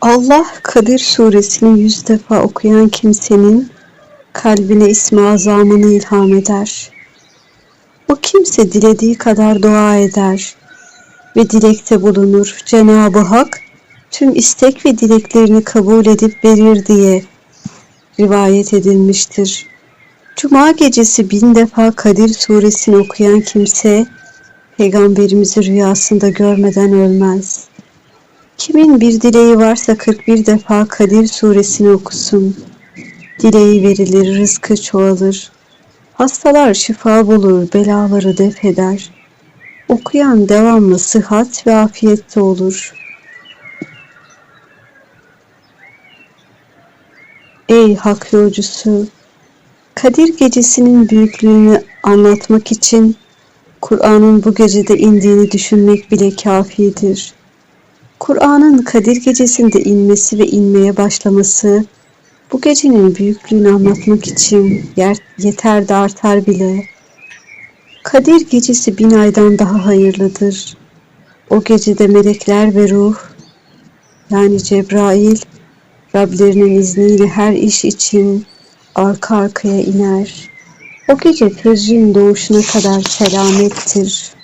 Allah Kadir suresini yüz defa okuyan kimsenin kalbine ismi azamını ilham eder. O kimse dilediği kadar dua eder ve dilekte bulunur. Cenab-ı Hak tüm istek ve dileklerini kabul edip verir diye rivayet edilmiştir. Cuma gecesi bin defa Kadir suresini okuyan kimse peygamberimizi rüyasında görmeden ölmez. Kimin bir dileği varsa 41 defa Kadir suresini okusun. Dileği verilir, rızkı çoğalır. Hastalar şifa bulur, belaları def eder. Okuyan devamlı sıhhat ve afiyette olur. Ey hak yolcusu! Kadir gecesinin büyüklüğünü anlatmak için Kur'an'ın bu gecede indiğini düşünmek bile kafidir. Kur'an'ın Kadir gecesinde inmesi ve inmeye başlaması bu gecenin büyüklüğünü anlatmak için yer, yeter de artar bile. Kadir gecesi bin aydan daha hayırlıdır. O gecede melekler ve ruh yani Cebrail Rablerinin izniyle her iş için arka arkaya iner. O gece közün doğuşuna kadar selamettir.